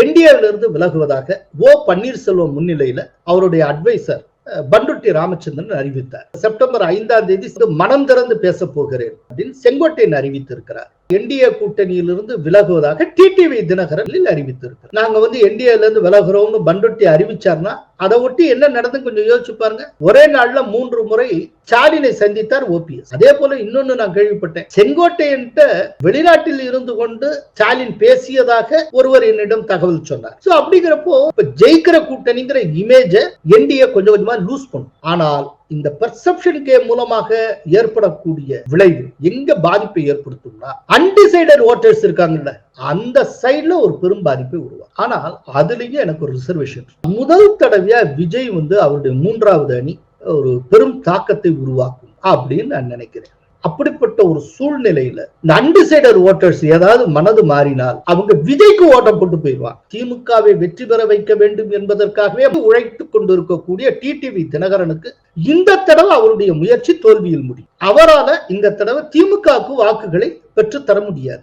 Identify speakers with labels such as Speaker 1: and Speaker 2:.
Speaker 1: என்டிஏவிலிருந்து விலகுவதாக ஓ பன்னீர்செல்வம் முன்னிலையில அவருடைய அட்வைசர் பண்டுட்டி ராமச்சந்திரன் அறிவித்தார். செப்டம்பர் ஐந்தாம் தேதி மனம் திறந்து பேச போகிறேன் அப்படின்னு செங்கோட்டையன் அறிவித்திருக்கிறார். என்டிஏ கூட்டணியிலிருந்து விலகுவதாக டிடிவி தினகரனில் அறிவித்திருக்கிறார். நாங்க வந்து என்டிஏல இருந்து விலகுறோம்னு பண்டுட்டி அறிவிச்சார்னா அதை ஒட்டி என்ன நடந்து கொஞ்சம் யோசிச்சு பாருங்க. ஒரே நாள்ல மூன்று முறை ஸ்டாலினை சந்தித்தார் ஓபிஎஸ். அதே போல இன்னொன்னு நான் கேள்விப்பட்டேன். செங்கோட்டையன்ட்ட வெளிநாட்டில் இருந்து கொண்டு ஸ்டாலின் பேசியதாக ஒருவர் என்னிடம் தகவல் சொன்னார். சோ அப்படிங்கிறப்போ இப்ப ஜெயிக்கிற கூட்டணிங்கிற இமேஜ என்டிஏ கொஞ்சம் கொஞ்சமா லூஸ் பண்ணும். ஆனால் இந்த பெர்செப்ஷன் கேம் மூலமாக ஏற்படக்கூடிய விளைவு எங்க பாதிப்பை ஏற்படுத்தும்னா அன்டிசைடட் ஓட்டர்ஸ் இருக்காங்கல்ல. அந்த சைடுல ஒரு பெரும் பாதிப்பை உருவாக்கும். ஆனால் அதுலயும் எனக்கு ஒரு ரிசர்வேஷன் முதல் தடவையா விஜய் வந்து அவருடைய மூன்றாவது அணி ஒரு பெரும் தாக்கத்தை உருவாக்கும் அப்படின்னு நான் நினைக்கிறேன். அப்படிப்பட்ட ஒரு சூழ்நிலையில இந்த அன்டிசைடர் ஓட்டர்ஸ் ஏதாவது மனது மாறினால் அவங்க விஜய்க்கு ஓட்டம் போட்டு போயிடுவான் திமுகவை வெற்றி பெற வைக்க வேண்டும் என்பதற்காகவே உழைத்துக் கொண்டிருக்கக்கூடிய டிடிவி தினகரனுக்கு இந்த தடவை அவருடைய முயற்சி தோல்வியில் முடியும். அவரால இந்த தடவை திமுகவுக்கு வாக்குகளை பெற்று தர முடியாது.